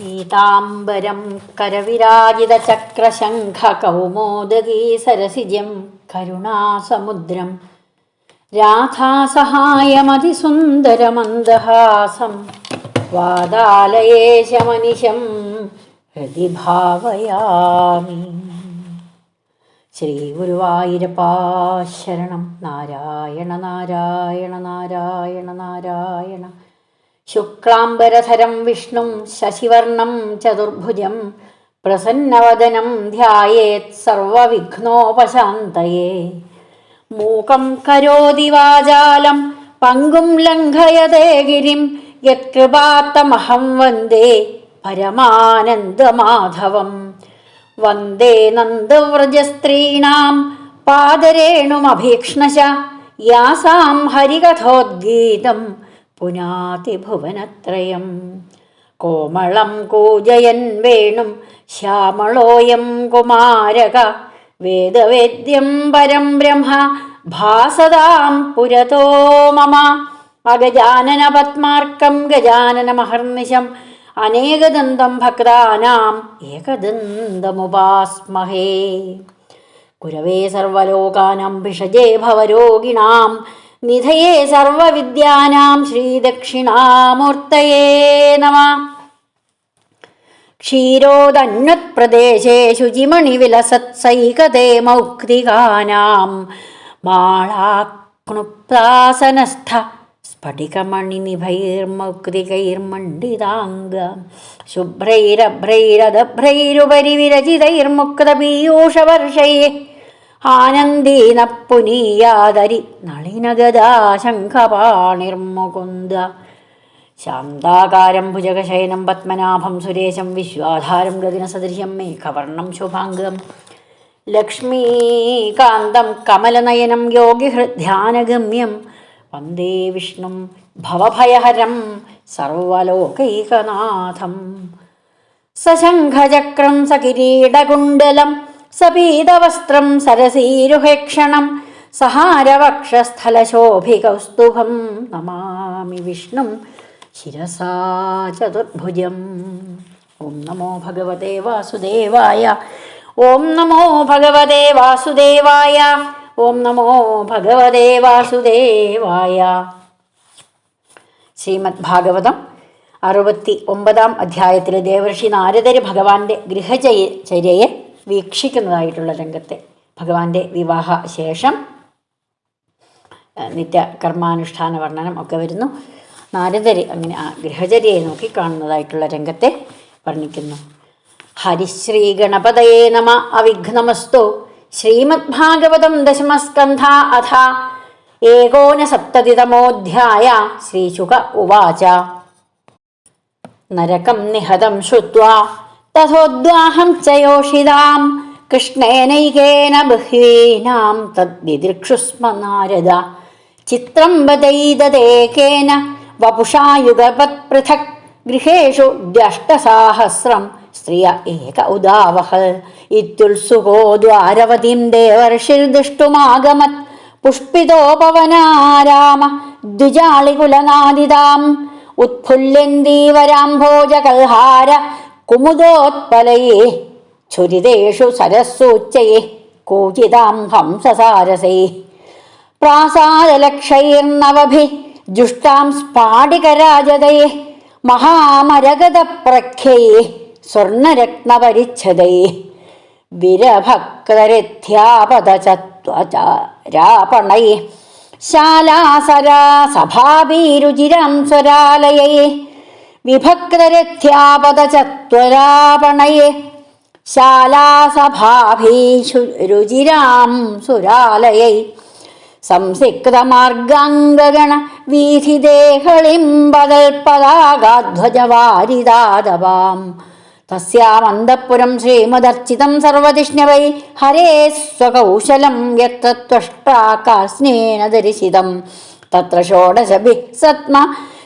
പീതാംബരം കരവിരാജിതചക്രശംഖകൗമോദഗീ സരസിജം കരുണാസമുദ്രം. രാധാസഹായമതിസുന്ദരമന്ദഹാസം വാദാലയേശമനിശം ഹൃദി ഭാവയാമി ശ്രീ ഗുരുവായൂരപ്പാ ശരണം നാരായണ നാരായണ നാരായണ നാരായണ ശുക്ലാംബരധരം വിഷ്ണും ശശിവർണം ചതുർഭുജം പ്രസന്നവദനം ധ്യായേത് സർവവിഘ്നോപശാന്തയേ. മൂകം കരോതി വാചാലം പങ്കും ലംഘയതേ ഗിരിം യത്കൃപാത്തമഹം വന്ദേ പരമാനന്ദമാധവം. വന്ദേ നന്ദവ്രജസ്ത്രീണാം പാദരേണുമഭീക്ഷ്ണശ യാസാം ഹരികഥോദ്ഗീതം പുനാതി ഭുവനത്രയം കോമളം കൂജയൻ വേണും ശ്യാമളോയം കുമാരക. വേദവേദ്യം പരം ബ്രഹ്മ. ഭാസതാം പുരതോ മമ. അഗജാനന പത്മാർക്കം ഗജാനന മഹർനിശം അനേകദന്തം ഭക്താനാം ഏകദന്തമുപാസ്മഹേ. കുരവേ സർവലോകാനം ഭിഷജേ ഭവരോഗിണാം. നിധയേ സർവവിദ്യാനാം ശ്രീദക്ഷിണാമൂർത്തയേ നമ. ക്ഷീരോദന്വത്പ്രദേശേ ശുചിമണിവിലസത്സൈകതേ മൗക്തികാനാം മാളാക്നുപ്താസനസ്ഥ സ്ഫടികമണിനിഭൈർമൗക്തികൈർമണ്ഡിതാംഗ ശുഭ്രൈരഭ്രൈരദഭ്രൈരുപരി വിരചിതൈർമുക്തപീയൂഷവർഷൈ ആനന്ദീന പുനീയാദരി നളിനഗദാശംഖപാണിർമുകുന്ദ. ശാന്താകാരം ഭുജകശയനം പത്മനാഭം സുരേശം വിശ്വാധാരം ഗതിനസദൃശ്യം മേഘവർണം ശുഭാംഗം. ലക്ഷ്മീകാന്തം കമലനയനം യോഗിഹൃദ്ധ്യാനഗമ്യം. വന്ദേ വിഷ്ണും ഭവഭയഹരം സർവലോകൈകനാഥം സശംഖചക്രം സകിരീടകുണ്ടലം സപീതവസ്ത്രം സരസീരുഹേക്ഷണം സഹാരവക്ഷസ്ഥലശോഭികൗസ്തുഭം നമാമി വിഷ്ണു ശിരസാ ചതുർഭുജം. ഓം നമോ ഭഗവതേ വാസുദേവായ ഓം നമോ ഭഗവതേ വാസുദേവായ ഓം നമോ ഭഗവതേ വാസുദേവായ. ശ്രീമദ് ഭാഗവതം അറുപത്തി ഒമ്പതാം അധ്യായത്തിലെ ദേവർഷി നാരദര് ഭഗവാന്റെ ഗൃഹചര്യയെ വീക്ഷിക്കുന്നതായിട്ടുള്ള രംഗത്തെ ഭഗവാന്റെ വിവാഹ ശേഷം നിത്യ കർമാനുഷ്ഠാന വർണനം ഒക്കെ വരുന്നു. നാരദരെ അങ്ങനെ ആ ഗൃഹചര്യയെ നോക്കി കാണുന്നതായിട്ടുള്ള രംഗത്തെ വർണിക്കുന്നു. ഹരിശ്രീ ഗണപതയേ നമ അവിഘ്നമസ്തു. ശ്രീമദ്ഭാഗവതം ദശമസ്കന്ധ അഥ ഏകോനസപ്തതിതമോധ്യായ ശ്രീശുക ഉവാച. നരകം നിഹതം ശ്രുത്വാ. തഥോദ്വാഹം ച യോഷിതാം കൃഷ്ണേനൈകേന ബഹ്വീനാം തദ്വിദൃക്ഷുസ്മ നാരദ ചിത്രം വദൈതദേകേന വപുഷാ യുഗപത് പൃഥക്. ഗൃഹേഷു ദ്യഷ്ടസാഹസ്രം സ്ത്രിയ ഏക ഉദാവഹ. ഇത്യുത്സുകോ ദ്വാരവതീം ദേവർഷിർദൃഷ്ടുമാഗമത് പുഷ്പിതോപവനാരാമ ദ്വിജാളികുലനാദിതാം. ഉത്ഫുല്യന്തീവരാംഭോജകൽഹാര കുമുദോത്പലയേ ഛുരിതേഷു സരസ്സൂച്ചയെ കൂചിതാം ഹംസസാരസൈ. പ്രാസാദലക്ഷൈർനവഭി ജുഷ്ടാം സ്ഫാടികരാജതയെ മഹാമരഗതപ്രഖ്യയെ സ്വർണരത്നപരിച്ഛതയെ. വിരഭക്തരഥ്യാപദചത്വചാരാപണയെ ശാലാസരാ സഭാബീരുചിരാം സ്വരാലയയെ വിഭക്തരഥ്യാപദചത്വരാപണയെ ശാലാസഭാഭീഷു രുചിരാം സുരാലയൈ സംസിക്തമാർഗാംഗഗണ വീഥിദേഹളിംബദൽപതാകാധ്വജവാരിദാദവാം തസ്യാമന്തപുരം ശ്രീമദർച്ചിതം സർവതിഷ്ണവൈ ഹരേ സ്വകൗശലം യത്ര ത്വഷ്ടാകാസ്നേന ദർശിതം തത്ര ഷോഡശഭി സത്മ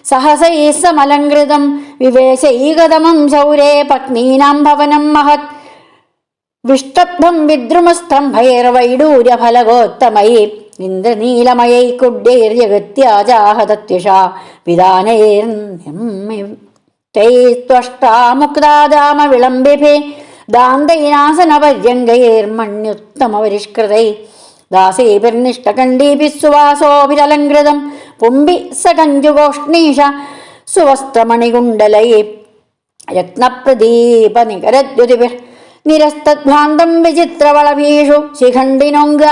സഹസൈ സമലങ്കൃതം വിവേശൈകതമം ശൗരേ പത്നീനാം ഭവനം മഹത്. വിഷ്ടബ്ധം വിദ്രുമസ്തംഭൈർവൈഡൂര്യഫലഗോത്തമൈ ഇന്ദ്രനീലമയൈ തൈ ത്വഷ്ടാമുക്താദാമ വിളംബിഭേ ദാന്തൈനാസനപര്യങ്കൈർമണ്യുത്തമപരിഷ്കൃതൈ ദാസീഭിർനിഷ്ടകണ്ഡീഭിः സുവാസോഭിരലങ്കൃതം പുമ്പി സകഞ്ജുഗോഷ്ണീഷ സുവസ്ത്രമണികുണ്ടലൈ രത്നപ്രദീപനികരദ്യുതിഭിർ നിരസ്തദ്ഭ്രാന്തം വിചിത്രവളഭീഷു ശിഖണ്ഡിനൊങ്ക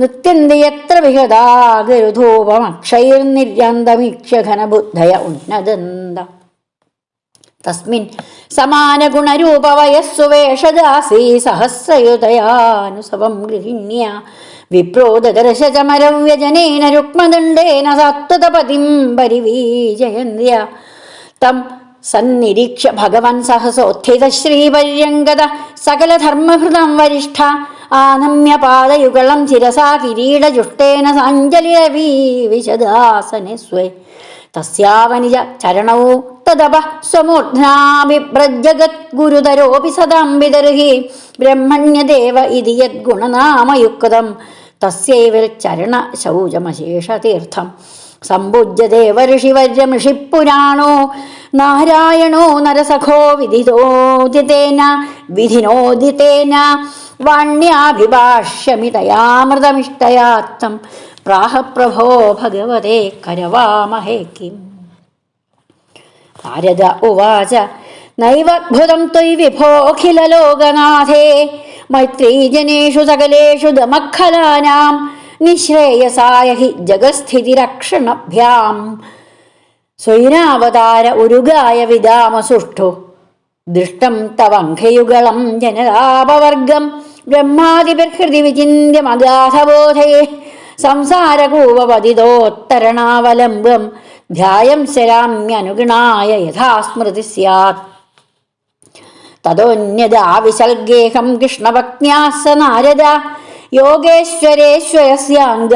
നൃത്യന്തി എത്ര വിഹതാഗരുധൂപമക്ഷൈർനിര്യാന്തമീക്ഷ്യ ഉന്നദന്ത തസ്മിൻ സമാനഗുണരൂപവയസ്സു വേഷദാസീ സഹസ്രയുതയാനുസവം ഗൃഹിണ്യ വിപ്രോദദർശചമരവ്യജനേന രുക്മദണ്ഡേന സത്വതപതിം പരിവീജയന്ത്യ തം സന്നിരീക്ഷ ഭഗവൻ സഹസോത്ഥിത ശ്രീപര്യങ്കത സകലധർമ്മഭൃതം വരിഷ്ഠ. ആനമ്യ പാദയുഗളം ചിരസാ കിരീടജുഷ്ടേന സാഞ്ജലിരവീ വിശദാസനെ സ്വേ. തസ്യാവനിജ ചരണവും തദപ സ്വമൂർധ്നാഭിപ്രജഗത് ഗുരുതരോപി സദാംബിതർഹി ബ്രഹ്മണ്യദേവ ഇതി യദ്ഗുണനാമയുക്തം. തസ്യൈവൽ ചരണ ശൗചമശേഷതീർത്ഥം സമ്പുജ്യ ദേവഋഷിവര്യഋഷിപ്പുരാണോ നാരായണോ നരസഖോ വിധിതോദിതേന വിധിനോദിതേന വാണ്യാഭിഭാഷ്യമിതയാമൃതമിഷ്ടയാത്തം പ്രാഹ പ്രഭോ ഭഗവതേ കരവാമഹേ കിം. ഭാരത ഉവാച. നൈവദ്ഭുതം ത്വയ് വിഭോഖിലലോകനാഥേ മൈത്രീജനേഷു സകലേഷു ദമഖലാനാം നിശ്രേയസായ ഹി ജഗസ്ഥിതിരക്ഷണഭ്യാം. സ്വൈനാവതാര ഉരുഗായ വിദാമസുഷ്ഠു. ദൃഷ്ടം തവംഘയുഗളം ജനതാപവർഗം ബ്രഹ്മാതിബിർഹൃതി വിചിന്യമഗാധബോധയെ സംസാരകൂപപതിതോത്തരണാവലംബം ധ്യായം ശരാമ്യനുഗുണായ യഥാസ്മൃതി സ്യാത്. തതോന്യദാവിസൽഗേഹം കൃഷ്ണഭക്ന്യാസ നാരദ യോഗേശ്വരേശ്വരസ്യാംഗ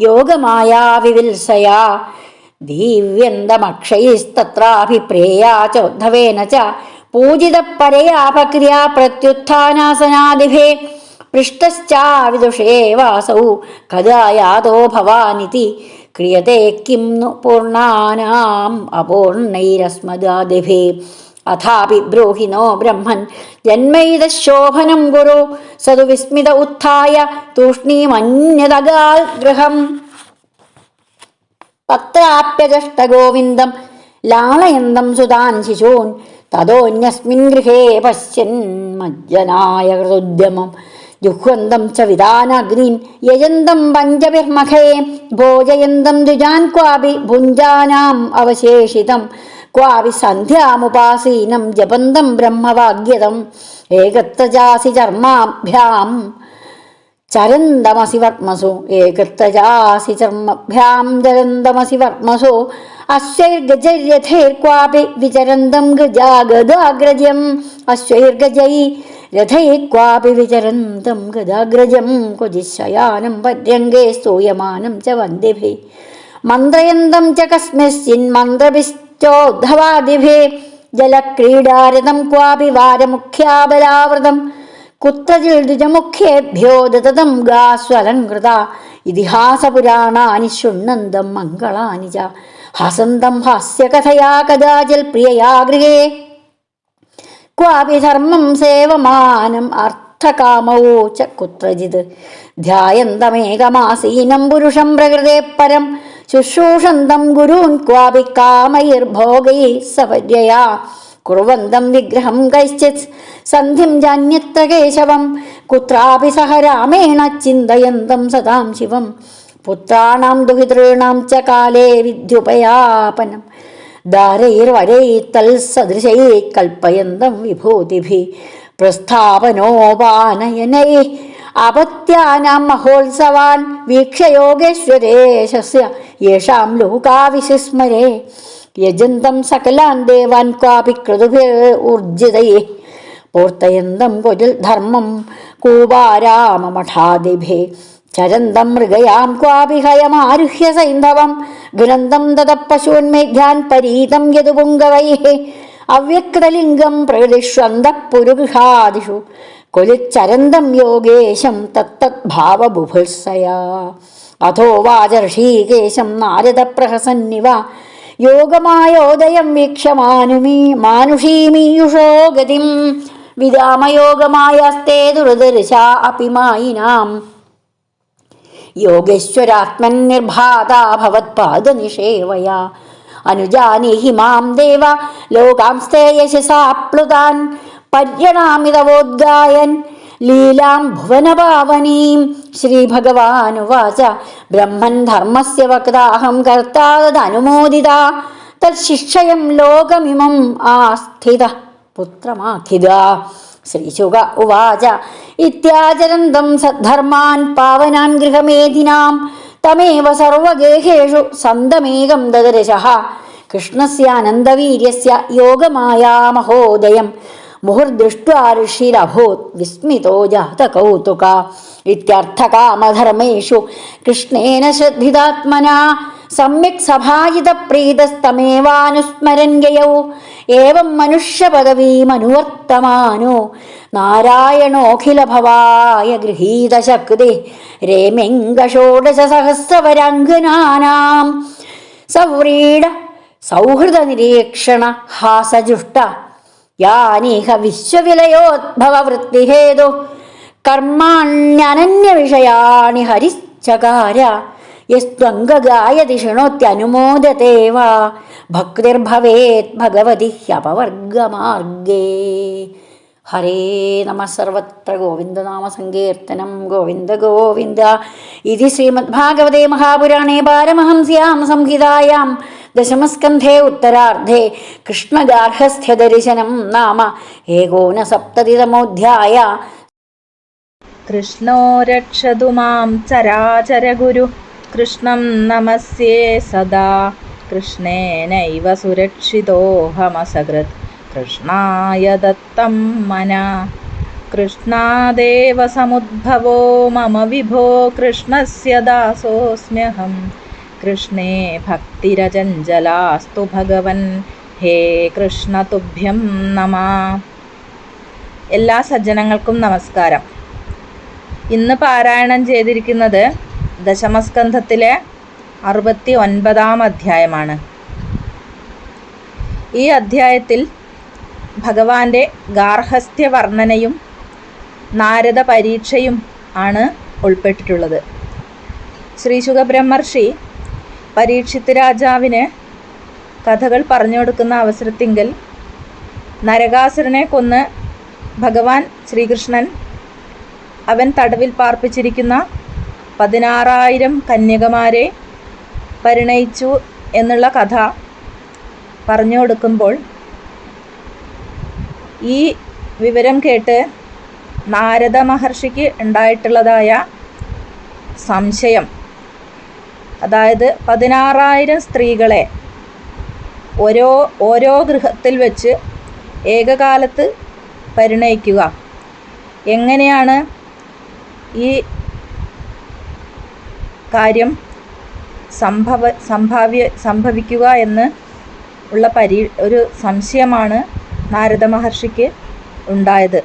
യോഗമായാ വിവിത്സയാ ദിവ്യന്തമക്ഷൈസ്തത്രാഭിപ്രേയാ ചോദ്ധവേന ച. പൂജിതപരയാ ഭക്ര്യാ പ്രത്യുത്ഥാനാസനാദിഭേ. പൃഷ്ടശ്ചാവിദുഷേ വാസൗ കഥാ യാതോ ഭവാനിതി. ക്രിയത്തെ കിം പൂർണാനാം അപൂർണൈരസ്മദാദിഭേ. അഥാപി ബ്രൂഹിനോ ബ്രഹ്മൻ. ജന്മൈത ശോഭനം ഗുരു. സതു വിസ്മിത ഉത്ഥായ തൂഷ്ണീമന്യതഗാൽ ഗൃഹം. പത്രാപ്യജഷ്ടഗോവിന്ദം ലാളയന്തം സുതാൻ ശിശൂൻ. തതോന്യസ്മിൻ ഗൃഹേ പശ്യൻ മജ്ജനായ കൃതുദ്യമം. ജുഹ്വന്തം ച വിധാനഗ്നീൻ യജന്തം പഞ്ചവിർമഖേ ഭോജയന്തം ദ്വിജാൻ ക്വാപി ഭുഞ്ചാനാം അവശേഷിതം. ക്വാപി സന്ധ്യാമുപാസീനം ജപന്തം ബ്രഹ്മവാഗ്യതം ഏകത്തജാസി ചർമാഭ്യാം ചരന്തമസി വർമ്മസു ഏകത്തജാസി ചർമ്മഭ്യാം. ചരന്തമസി വർമ്മസു അശ്വൈർഗജൈർരഥൈർക്വാപി വിചരന്തം ഗജാഗദാഗ്രജം അശ്വൈർഗജൈ രഥൈക്വാപി വിചരന്തം ഗദാഗ്രജം ക്വചിശയാനം പര്യങ്കേ സ്തൂയമാനം ച വന്ദിഭി. മന്ത്രയന്തം ച കസ്മിശ്ചിൻ മന്ത്രഭിശ്ചോദ്ധവാദിഭേ ജലക്രീഡാരതം ക്വാപി വാരമുഖ്യാബലാവൃതം കുത്രജിൽ ദ്വിജമുഖ്യേഭ്യോ ദതതം ഗാസ്വലങ്കൃത ഇതിഹാസപുരാണാനി ശുണ്ണന്തം മംഗളാനി ച ഹസന്തം ഹാസ്യകഥയാ കഥാചൽ പ്രിയയാ ഗൃഹേ ക്വാപി ധർമ്മം സേവമാനം അർത്ഥകാമോ ച കുത്രജിത്. ധ്യായന്തമേകമാസീനം പുരുഷം പ്രകൃതേ പരം. ശുശ്രൂഷന്തം ഗുരൂൻ ക്വാപി കാമൈർഭോഗൈ സവര്യയാ. കുറുവന്തം വിഗ്രഹം കൈശ്ചിത് സന്ധിം ജാന്യത്ര കേശവം. കുത്രാപി സഹ രാമേണ ചിന്തയന്തം സദാം ശിവം. പുത്രാണാം ദുഹിതൃണാം ച കാലേ വിദ്യുപയാപനം. ദാരൈർവരൈത്തൽസദൃശൈ കൽപ്പയന്തം വിഭൂതിഭി. പ്രസ്ഥാപനോപാനയനൈ അപത്യാനാം മഹോത്സവാൻ വീക്ഷ്യ യോഗേശ്വരേശസ്യ യേഷാം ലോകാവിസ്മരേ യജന്തം സകലാൻ ദേവാൻ ക്വാപി ക്രതുഭിർഊർജിതയേ പൂർത്തയന്തം കൊരിൽ ധർമ്മം കൂപാരാമഠാദിഭെ ചരന്തം മൃഗയാം ക്വാപി ഹയമാരുഹ്യ സൈന്ധവം. ഘ്നന്തം തത പശൂന്മേധ്യാൻ പരീതം യതുപുങ്കവൈः അവ്യക്തലിംഗം പ്രകൃതിഷ്വന്തഃപുരുഗൃഹാദിഷു കൊലിച്ചരന്തം യോഗേശം തത്തദ്ഭാവബുഭുത്സയാ. അഥോ വാച ഋഷീകേശം നാരദ പ്രഹസന്നിവ യോഗമായോദയം വീക്ഷമാനുമീ മാനുഷീമീയുഷോ ഗതിം. വിരാമയോഗമായസ്തേ ദുർദർശ അപിമായിനാം യോഗേശ്വരാത്മൻ നിർഭാത ഭവത്പാദനിഷേവയാ. അനുജാനീഹി മാം ദേവ. ലോകാംസ്തേ യശസാപ്ലുതാൻ. പര്യണാമിതവോദ്ഗായൻ ലീലാം ഭുവനപാവനീം. ശ്രീഭഗവാനുവാച ബ്രഹ്മൻ ധർമ്മസ്യ വക്താഹം കർത്താ തദനുമോദിത തത്ശിക്ഷയം ലോകമിമം ആസ്ഥിത പുത്രമാഖിത. ശ്രീശുക ഉവാച ഇത്യാചരന്തം സദ്ധർമാൻ പാവനാൻ ഗൃഹമേധിനാം. തമേവ സർവഗേഹേഷു സന്തമേകം ദദർശഃ കൃഷ്ണസ്യാനന്ദവീര്യസ്യ യോഗമായാ വിസ്മിതോ ജാത കൗതുക ജാതകൗതുക ഇത്യർത്ഥകാമധർമ്മേഷു കൃഷ്ണേന ശ്രദ്ധിതാത്മന സമ്യക് സഭാജിതപ്രീതസ്തമേവാനുസ്മരൻ യയൗ ഏവം മനുഷ്യപദവീമനുവർത്തമാനോ നാരായണോഖിലഭവായ ഗൃഹീതശക്തി രേമെങ്കഷോഡശസഹസ്രവരാംഗനാനാം സവ്രീഡ സൗഹൃദനിരീക്ഷണ ഹാസജുഷ്ട യാനീഹ വിശ്വവിലയോദ്ഭവ വൃത്തിഹേതു കർമാണ്യനന്യവിഷയാണി ഹരിശ്ചകാര. യസ്ത്വംഗായതി ശൃണോത്യനുമോദത്തെ ഭക്തിർഭവേത് ഭഗവതി ഹ്യപവർഗമാർഗേ. ഹരേ നമ സർവത്ര ഗോവിന്ദനാമ സങ്കീർത്തനം ഗോവിന്ദ ഗോവിന്ദ. ഇതി ശ്രീമദ്ഭാഗവതേ മഹാപുരാണേ പാരമഹംസ്യാം സംഹിതായാം. ദശമസ്കന്ധേ ഉത്തരാർദ്ധേ. കൃഷ്ണഗാർഹസ്ഥ്യദർശനം നാമ ഏകോനസപ്തതിതമോധ്യായ. കൃഷ്ണോ രക്ഷതു മാം ചരാചരഗുരു. കൃഷ്ണം നമസ്യേ സദാ. കൃഷ്ണേനൈവ സുരക്ഷിതോഹമസകൃത്. കൃഷ്ണായ ദത്തം മന. കൃഷ്ണാദേവ സമുദ്ഭവോ മമ വിഭോ കൃഷ്ണസ്യ ദാസോऽസ്മ്യഹം കൃഷ്ണേ ഭക്തിരചഞ്ചലാസ്തു ഭഗവൻ ഹേ കൃഷ്ണ തുഭ്യം നമ എല്ലാ സജ്ജനങ്ങൾക്കും നമസ്കാരം. ഇന്ന് പാരായണം ചെയ്തിരിക്കുന്നത് ദശമസ്കന്ധത്തിലെ അറുപത്തി ഒൻപതാം അധ്യായമാണ്. ഈ അധ്യായത്തിൽ ഭഗവാന്റെ ഗാർഹസ്ഥ്യ വർണനയും നാരദ പരീക്ഷയും ആണ് ഉൾപ്പെട്ടിട്ടുള്ളത്. ശ്രീ ശുഖബ്രഹ്മർഷി പരീക്ഷിത്ത് രാജാവിന് കഥകൾ പറഞ്ഞു കൊടുക്കുന്ന അവസരത്തിങ്കൽ നരകാസുരനെ കൊന്ന് ഭഗവാൻ ശ്രീകൃഷ്ണൻ അവൻ തടവിൽ പാർപ്പിച്ചിരിക്കുന്ന പതിനാറായിരം കന്യകമാരെ പരിണയിച്ചു എന്നുള്ള കഥ പറഞ്ഞു കൊടുക്കുമ്പോൾ ഈ വിവരം കേട്ട് നാരദ മഹർഷിക്ക് ഉണ്ടായിട്ടുള്ളതായ സംശയം. അതായത് പതിനാറായിരം സ്ത്രീകളെ ഓരോ ഓരോ ഗൃഹത്തിൽ വെച്ച് ഏകകാലത്ത് പരിണയിക്കുക. എങ്ങനെയാണ് ഈ കാര്യം സംഭവ സംഭാവ്യ സംഭവിക്കുക എന്ന് ഉള്ള പരീ ഒരു സംശയമാണ് നാരദ മഹർഷിക്ക് ഉണ്ടായത്.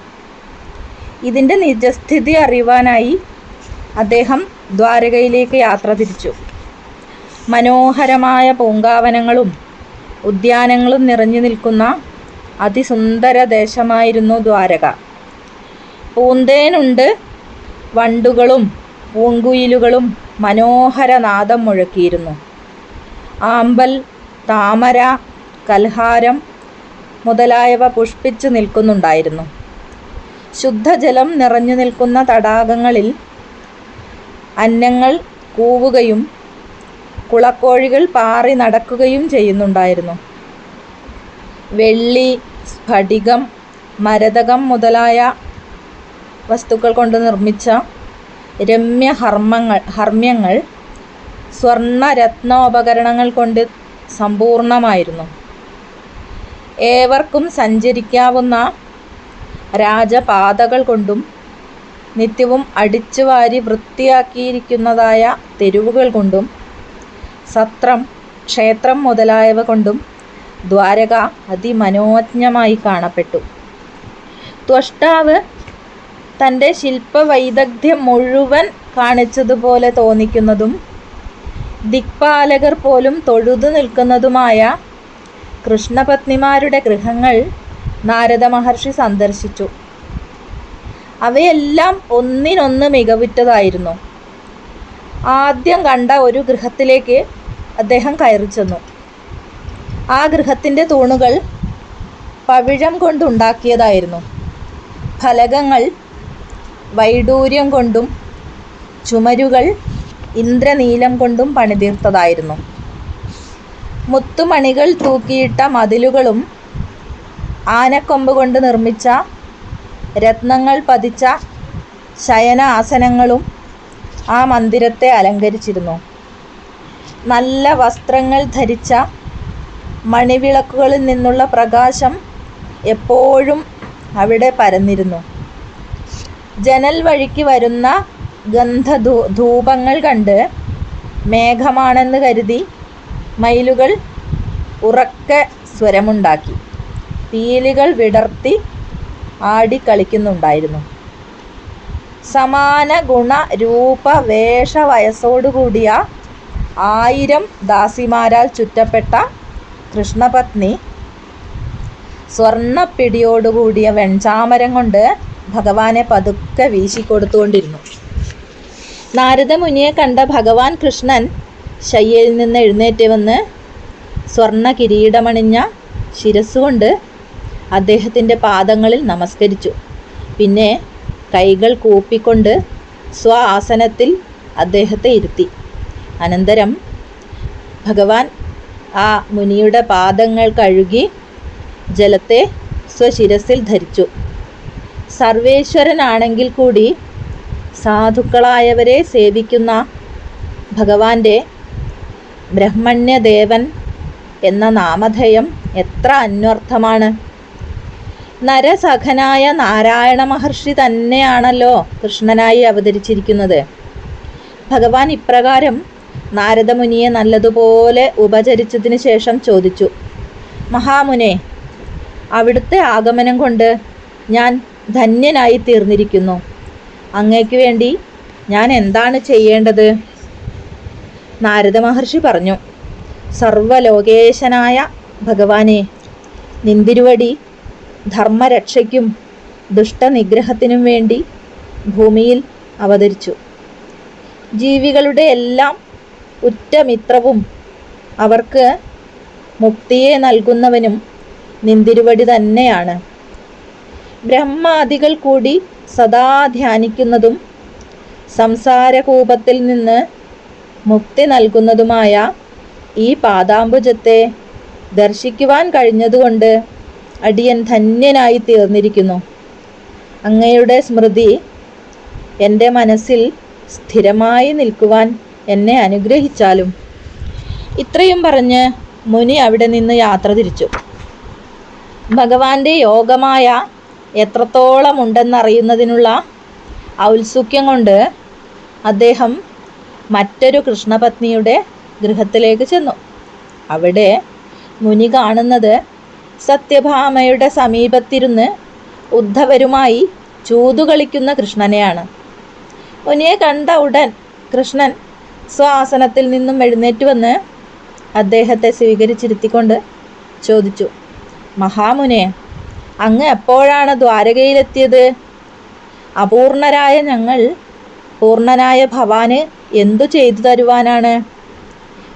ഇതിന്റെ നിജസ്ഥിതി അറിയുവാനായി അദ്ദേഹം ദ്വാരകയിലേക്ക് യാത്ര തിരിച്ചു. മനോഹരമായ പൂങ്കാവനങ്ങളും ഉദ്യാനങ്ങളും നിറഞ്ഞു നിൽക്കുന്ന അതിസുന്ദര ദേശമായിരുന്നു ദ്വാരക. പൂന്തേനുണ്ട് വണ്ടുകളും പൂങ്കുയിലുകളും മനോഹരനാദം മുഴക്കിയിരുന്നു. ആമ്പൽ താമര കൽഹാരം മുതലായവ പുഷ്പിച്ചു നിൽക്കുന്നുണ്ടായിരുന്നു. ശുദ്ധജലം നിറഞ്ഞു നിൽക്കുന്ന തടാകങ്ങളിൽ അന്നങ്ങൾ കൂവുകയും കുളക്കോഴികൾ പാറി നടക്കുകയും ചെയ്യുന്നുണ്ടായിരുന്നു. വെള്ളി സ്ഫടികം മരതകം മുതലായ വസ്തുക്കൾ കൊണ്ട് നിർമ്മിച്ച രമ്യ ഹർമ്മങ്ങൾ ഹർമ്മ്യങ്ങൾ സ്വർണ രത്നോപകരണങ്ങൾ കൊണ്ട് സമ്പൂർണമായിരുന്നു. ഏവർക്കും സഞ്ചരിക്കാവുന്ന രാജപാതകൾ കൊണ്ടും നിത്യവും അടിച്ചുവാരി വൃത്തിയാക്കിയിരിക്കുന്നതായ തെരുവുകൾ കൊണ്ടും സത്രം ക്ഷേത്രം മുതലായവ കൊണ്ടും ദ്വാരക അതിമനോജ്ഞമായി കാണപ്പെട്ടു. ത്വഷ്ടാവ് തന്റെ ശില്പവൈദഗ്ധ്യം മുഴുവൻ കാണിച്ചതുപോലെ തോന്നിക്കുന്നതും ദിക്പാലകർ പോലും തൊഴുതു നിൽക്കുന്നതുമായ കൃഷ്ണപത്നിമാരുടെ ഗൃഹങ്ങൾ നാരദ മഹർഷി സന്ദർശിച്ചു. അവയെല്ലാം ഒന്നിനൊന്ന് മികവുറ്റതായിരുന്നു. ആദ്യം കണ്ട ഒരു ഗൃഹത്തിലേക്ക് അദ്ദേഹം കയറി ചെന്നു. ആ ഗൃഹത്തിന്റെ തൂണുകൾ പവിഴം കൊണ്ടുണ്ടാക്കിയതായിരുന്നു. ഫലകങ്ങൾ വൈഡൂര്യം കൊണ്ടും ചുമരുകൾ ഇന്ദ്രനീലം കൊണ്ടും പണിതീർത്തതായിരുന്നു. മുത്തുമണികൾ തൂക്കിയിട്ട മതിലുകളും ആനക്കൊമ്പ് കൊണ്ട് നിർമ്മിച്ച രത്നങ്ങൾ പതിച്ച ശയന ആസനങ്ങളും ആ മന്ദിരത്തെ അലങ്കരിച്ചിരുന്നു. നല്ല വസ്ത്രങ്ങൾ ധരിച്ച മണിവിളക്കുകളിൽ നിന്നുള്ള പ്രകാശം എപ്പോഴും അവിടെ പരന്നിരുന്നു. ജനൽ വഴിക്ക് വരുന്ന ഗന്ധധൂ ധൂപങ്ങൾ കണ്ട് മേഘമാണെന്ന് കരുതി മയിലുകൾ ഉറക്കെ സ്വരമുണ്ടാക്കി. പീലികൾ വിടർത്തി ആടിക്കളിക്കുന്നുണ്ടായിരുന്നു സമാന ഗുണ രൂപ വേഷ വയസ്സോടുകൂടിയ ആയിരം ദാസിമാരാൽ ചുറ്റപ്പെട്ട കൃഷ്ണപത്നി സ്വർണപ്പിടിയോടുകൂടിയ വെൺചാമരം കൊണ്ട് ഭഗവാനെ പതുക്കെ വീശിക്കൊടുത്തുകൊണ്ടിരുന്നു. നാരദമുനിയെ കണ്ട ഭഗവാൻ കൃഷ്ണൻ ശയ്യയിൽ നിന്ന് എഴുന്നേറ്റ് വന്ന് സ്വർണ കിരീടമണിഞ്ഞ ശിരസ്സുകൊണ്ട് അദ്ദേഹത്തിന്റെ പാദങ്ങളിൽ നമസ്കരിച്ചു. പിന്നെ കൈകൾ കൂപ്പിക്കൊണ്ട് സ്വ ആസനത്തിൽ അദ്ദേഹത്തെ ഇരുത്തി. അനന്തരം ഭഗവാൻ ആ മുനിയുടെ പാദങ്ങൾ കഴുകി ജലത്തെ സ്വശിരസിൽ ധരിച്ചു. സർവേശ്വരനാണെങ്കിൽ കൂടി സാധുക്കളായവരെ സേവിക്കുന്ന ഭഗവാന്റെ ബ്രഹ്മണ്യദേവൻ എന്ന നാമധേയം എത്ര അന്വർത്ഥമാണ്. നരസഖനായ നാരായണ മഹർഷി തന്നെയാണല്ലോ കൃഷ്ണനായി അവതരിച്ചിരിക്കുന്നത്. ഭഗവാൻ ഇപ്രകാരം നാരദമുനിയെ നല്ലതുപോലെ ഉപചരിച്ചതിന് ശേഷം ചോദിച്ചു മഹാമുനെ അവിടുത്തെ ആഗമനം കൊണ്ട് ഞാൻ ധന്യനായി തീർന്നിരിക്കുന്നു. അങ്ങേക്ക് വേണ്ടി ഞാൻ എന്താണ് ചെയ്യേണ്ടത്? നാരദ മഹർഷി പറഞ്ഞു സർവലോകേശനായ ഭഗവാനെ നിന്തിരുവടി ധർമ്മരക്ഷയ്ക്കും ദുഷ്ടനിഗ്രഹത്തിനും വേണ്ടി ഭൂമിയിൽ അവതരിച്ചു. ജീവികളുടെ എല്ലാം ഉറ്റമിത്രവും അവർക്ക് മുക്തിയെ നൽകുന്നവനും നിന്തിരുവടി തന്നെയാണ്. ബ്രഹ്മാദികൾ കൂടി സദാ ധ്യാനിക്കുന്നതും സംസാരകൂപത്തിൽ നിന്ന് മുക്തി നൽകുന്നതുമായ ഈ പാദാംബുജത്തെ ദർശിക്കുവാൻ കഴിഞ്ഞതുകൊണ്ട് അടിയൻ ധന്യനായി തീർന്നിരിക്കുന്നു. അങ്ങയുടെ സ്മൃതി എന്റെ മനസ്സിൽ സ്ഥിരമായി നിൽക്കുവാൻ എന്നെ അനുഗ്രഹിച്ചാലും. ഇത്രയും പറഞ്ഞ് മുനി അവിടെ നിന്ന് യാത്ര തിരിച്ചു. ഭഗവാന്റെ യോഗമായ എത്രത്തോളം ഉണ്ടെന്നറിയുന്നതിനുള്ള ഔത്സുക്യം കൊണ്ട് അദ്ദേഹം മറ്റൊരു കൃഷ്ണപത്നിയുടെ ഗൃഹത്തിലേക്ക് ചെന്നു. അവിടെ മുനി കാണുന്നത് സത്യഭാമയുടെ സമീപത്തിരുന്ന് ഉദ്ധവരുമായി ചൂതുകളിക്കുന്ന കൃഷ്ണനെയാണ്. മുനിയെ കണ്ട ഉടൻ കൃഷ്ണൻ സ്വാസനത്തിൽ നിന്നും എഴുന്നേറ്റ് വന്ന് അദ്ദേഹത്തെ സ്വീകരിച്ചിരുത്തിക്കൊണ്ട് ചോദിച്ചു മഹാമുനെ അങ്ങ് എപ്പോഴാണ് ദ്വാരകയിലെത്തിയത്? അപൂർണരായ ഞങ്ങൾ പൂർണനായ ഭവാന് എന്തു ചെയ്തു തരുവാനാണ്?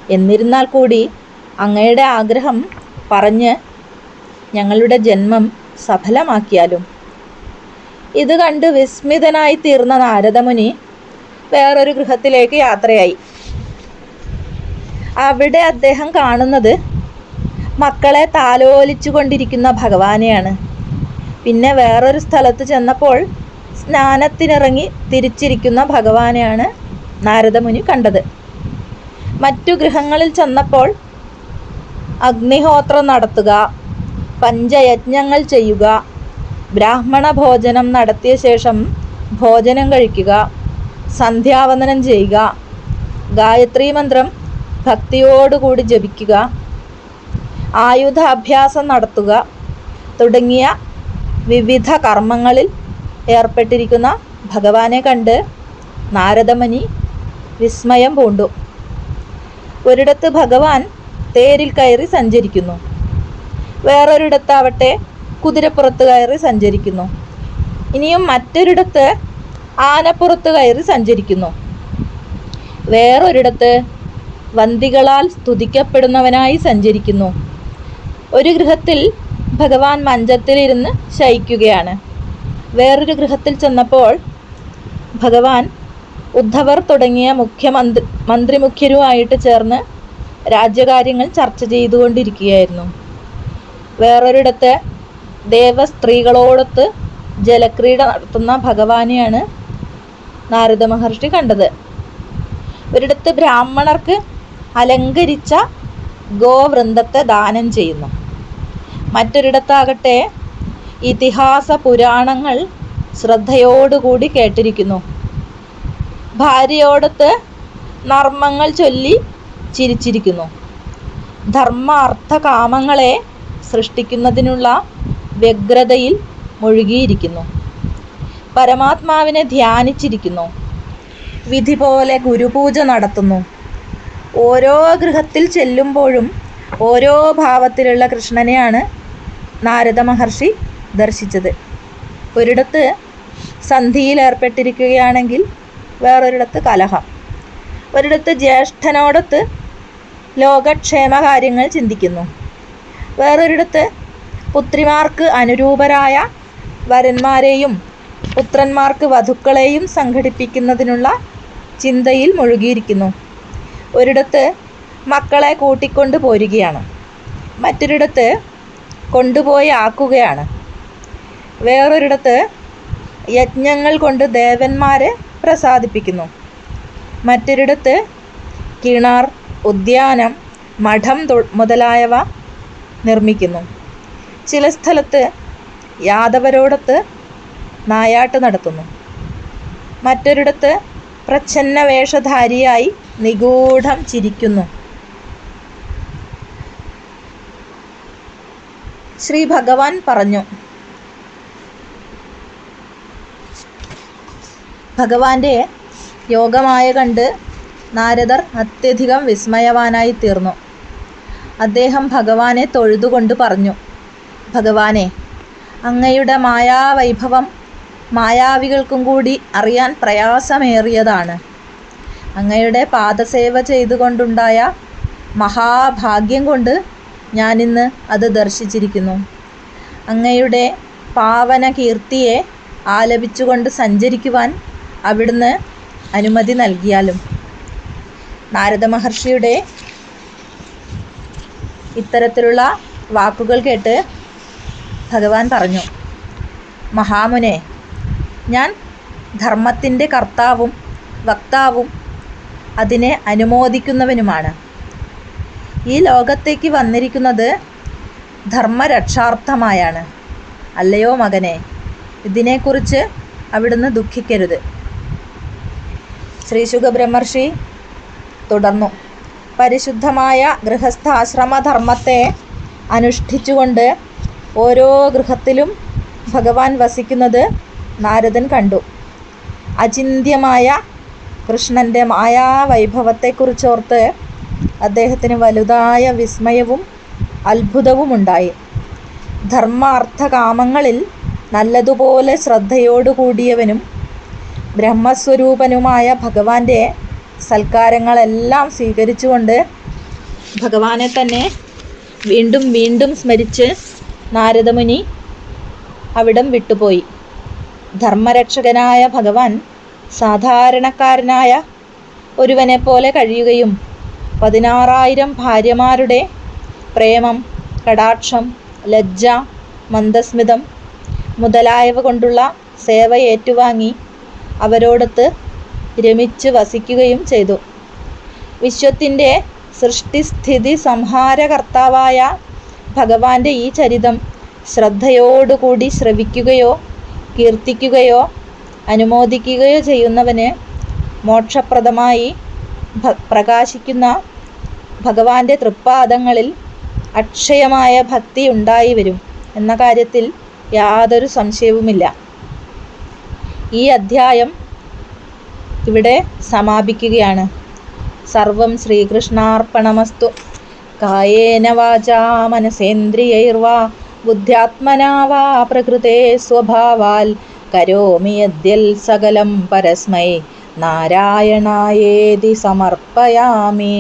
എന്നിരുന്നാൽ കൂടി അങ്ങയുടെ ആഗ്രഹം പറഞ്ഞ് ഞങ്ങളുടെ ജന്മം സഫലമാക്കിയാലും. ഇത് കണ്ട് വിസ്മിതനായി തീർന്ന നാരദമുനി വേറൊരു ഗൃഹത്തിലേക്ക് യാത്രയായി. അവിടെ അദ്ദേഹം കാണുന്നത് മക്കളെ താലോലിച്ചു കൊണ്ടിരിക്കുന്ന ഭഗവാനെയാണ്. പിന്നെ വേറൊരു സ്ഥലത്ത് ചെന്നപ്പോൾ സ്നാനത്തിനിറങ്ങി തിരിച്ചിരിക്കുന്ന ഭഗവാനെയാണ് നാരദമുനി കണ്ടത്. മറ്റു ഗൃഹങ്ങളിൽ ചെന്നപ്പോൾ അഗ്നിഹോത്രം നടത്തുക പഞ്ചയജ്ഞങ്ങൾ ചെയ്യുക ബ്രാഹ്മണ ഭോജനം നടത്തിയ ശേഷം ഭോജനം കഴിക്കുക സന്ധ്യാവന്ദനം ചെയ്യുക. ഗായത്രി മന്ത്രം ഭക്തിയോടുകൂടി ജപിക്കുക. ആയുധാഭ്യാസം നടത്തുക. തുടങ്ങിയ വിവിധ കർമ്മങ്ങളിൽ ഏർപ്പെട്ടിരിക്കുന്ന ഭഗവാനെ കണ്ട് നാരദമുനി വിസ്മയം പൂണ്ടു. ഒരിടത്ത് ഭഗവാൻ തേരിൽ കയറി സഞ്ചരിക്കുന്നു. വേറൊരിടത്താവട്ടെ കുതിരപ്പുറത്ത് കയറി സഞ്ചരിക്കുന്നു. ഇനിയും മറ്റൊരിടത്ത് ആനപ്പുറത്ത് കയറി സഞ്ചരിക്കുന്നു. വേറൊരിടത്ത് വന്തികളാൽ സ്തുതിക്കപ്പെടുന്നവനായി സഞ്ചരിക്കുന്നു. ഒരു ഗൃഹത്തിൽ ഭഗവാൻ മഞ്ചത്തിലിരുന്ന് ശയിക്കുകയാണ്. വേറൊരു ഗൃഹത്തിൽ ചെന്നപ്പോൾ ഭഗവാൻ ഉദ്ധവർ തുടങ്ങിയ മുഖ്യമന്ത്രി മന്ത്രിമുഖ്യരുമായിട്ട് ചേർന്ന് രാജ്യകാര്യങ്ങൾ ചർച്ച ചെയ്തുകൊണ്ടിരിക്കുകയായിരുന്നു. വേറൊരിടത്ത് ദേവസ്ത്രീകളോടൊത്ത് ജലക്രീഡ നടത്തുന്ന ഭഗവാനെയാണ് നാരദ മഹർഷി കണ്ടത്. ഒരിടത്ത് ബ്രാഹ്മണർക്ക് അലങ്കരിച്ച ഗോവൃന്ദത്തെ ദാനം ചെയ്യുന്നു. മറ്റൊരിടത്താകട്ടെ ഇതിഹാസ പുരാണങ്ങൾ ശ്രദ്ധയോടുകൂടി കേട്ടിരിക്കുന്നു. ഭാര്യയോടത്ത് നർമ്മങ്ങൾ ചൊല്ലി ചിരിച്ചിരിക്കുന്നു. ധർമ്മാർത്ഥ കാമങ്ങളെ സൃഷ്ടിക്കുന്നതിനുള്ള വ്യഗ്രതയിൽ മുഴുകിയിരിക്കുന്നു. പരമാത്മാവിനെ ധ്യാനിച്ചിരിക്കുന്നു. വിധി പോലെ ഗുരുപൂജ നടത്തുന്നു. ഓരോ ഗൃഹത്തിൽ ചെല്ലുമ്പോഴും ഓരോ ഭാവത്തിലുള്ള കൃഷ്ണനെയാണ് നാരദ മഹർഷി ദർശിച്ചത്. ഒരിടത്ത് സന്ധിയിൽ ഏർപ്പെട്ടിരിക്കുകയാണെങ്കിൽ വേറൊരിടത്ത് കലഹം. ഒരിടത്ത് ജ്യേഷ്ഠനോടൊത്ത് ലോകക്ഷേമ കാര്യങ്ങൾ ചിന്തിക്കുന്നു. വേറൊരിടത്ത് പുത്രിമാർക്ക് അനുരൂപരായ വരന്മാരെയും പുത്രന്മാർക്ക് വധുക്കളെയും സംഘടിപ്പിക്കുന്നതിനുള്ള ചിന്തയിൽ മുഴുകിയിരിക്കുന്നു. ഒരിടത്ത് മക്കളെ കൂട്ടിക്കൊണ്ട് പോരുകയാണ്. മറ്റൊരിടത്ത് കൊണ്ടുപോയി ആക്കുകയാണ്. വേറൊരിടത്ത് യജ്ഞങ്ങൾ കൊണ്ട് ദേവന്മാരെ പ്രസാദിപ്പിക്കുന്നു. മറ്റൊരിടത്ത് കിണർ ഉദ്യാനം മഠം മുതലായവ നിർമ്മിക്കുന്നു. ചില സ്ഥലത്ത് യാദവരോടൊത്ത് നായാട്ട് നടത്തുന്നു. മറ്റൊരിടത്ത് പ്രച്ഛന്ന വേഷധാരിയായി നിഗൂഢം ചിരിക്കുന്നു. ശ്രീ ഭഗവാൻ പറഞ്ഞു ഭഗവാന്റെ യോഗമായ കണ്ട് നാരദർ അത്യധികം വിസ്മയവാനായി തീർന്നു. അദ്ദേഹം ഭഗവാനെ തൊഴുതുകൊണ്ട് പറഞ്ഞു ഭഗവാനെ അങ്ങയുടെ മായാവൈഭവം മായാവികൾക്കും കൂടി അറിയാൻ പ്രയാസമേറിയതാണ്. അങ്ങയുടെ പാദസേവ ചെയ്തുകൊണ്ടുണ്ടായ മഹാഭാഗ്യം കൊണ്ട് ഞാനിന്ന് അത് ദർശിച്ചിരിക്കുന്നു. അങ്ങയുടെ പാവന കീർത്തിയെ ആലപിച്ചുകൊണ്ട് സഞ്ചരിക്കുവാൻ അവിടുന്ന് അനുമതി നൽകിയാലും. നാരദ മഹർഷിയുടെ ഇത്തരത്തിലുള്ള വാക്കുകൾ കേട്ട് ഭഗവാൻ പറഞ്ഞു മഹാമുനെ ഞാൻ ധർമ്മത്തിന്റെ കർത്താവും വക്താവും അതിനെ അനുമോദിക്കുന്നവനുമാണ്. ഈ ലോകത്തേക്ക് വന്നിരിക്കുന്നത് ധർമ്മരക്ഷാർത്ഥമായാണ്. അല്ലയോ മകനെ ഇതിനെക്കുറിച്ച് അവിടുന്ന് ദുഃഖിക്കരുത്. ശ്രീ ശുഖബ്രഹ്മർഷി തുടർന്നു. പരിശുദ്ധമായ ഗൃഹസ്ഥാശ്രമധർമ്മത്തെ അനുഷ്ഠിച്ചുകൊണ്ട് ഓരോ ഗൃഹത്തിലും ഭഗവാൻ വസിക്കുന്നത് നാരദൻ കണ്ടു. അചിന്ത്യമായ കൃഷ്ണന്റെ മായാവൈഭവത്തെക്കുറിച്ചോർത്ത് അദ്ദേഹത്തിന് വലുതായ വിസ്മയവും അത്ഭുതവുമുണ്ടായി. ധർമാർത്ഥ കാമങ്ങളിൽ നല്ലതുപോലെ ശ്രദ്ധയോടുകൂടിയവനും ബ്രഹ്മസ്വരൂപനുമായ ഭഗവാന്റെ സൽക്കാരങ്ങളെല്ലാം സ്വീകരിച്ചുകൊണ്ട് ഭഗവാനെ തന്നെ വീണ്ടും വീണ്ടും സ്മരിച്ച് നാരദമുനി അവിടം വിട്ടുപോയി. ധർമ്മരക്ഷകനായ ഭഗവാൻ സാധാരണക്കാരനായ ഒരുവനെ പോലെ കഴിയുകയും പതിനാറായിരം ഭാര്യമാരുടെ പ്രേമം കടാക്ഷം ലജ്ജ മന്ദസ്മിതം മുതലായവ കൊണ്ടുള്ള സേവ ഏറ്റുവാങ്ങി അവരോടൊത്ത് രമിച്ച് വസിക്കുകയും ചെയ്തു. വിശ്വത്തിന്റെ സൃഷ്ടിസ്ഥിതി സംഹാരകർത്താവായ ഭഗവാന്റെ ഈ ചരിതം ശ്രദ്ധയോടുകൂടി ശ്രവിക്കുകയോ കീർത്തിക്കുകയോ അനുമോദിക്കുകയോ ചെയ്യുന്നവന് മോക്ഷപ്രദമായി പ്രകാശിക്കുന്ന ഭഗവാന്റെ തൃപ്പാദങ്ങളിൽ അക്ഷയമായ ഭക്തി ഉണ്ടായി വരും എന്ന കാര്യത്തിൽ യാതൊരു സംശയവുമില്ല. ഈ അധ്യായം ഇവിടെ സമാപിക്കുകയാണ്. സർവം ശ്രീകൃഷ്ണാർപ്പണമസ്തു. കായേന വാചാ മനസേന്ദ്രിയൈർവാ ബുദ്ധ്യാത്മനാ വാ പ്രകൃതേ സ്വഭാവാൽ. കരോമി യദ്യൽ സകലം പരസ്മൈ. നാരായണായേതി സമർപ്പയാമി.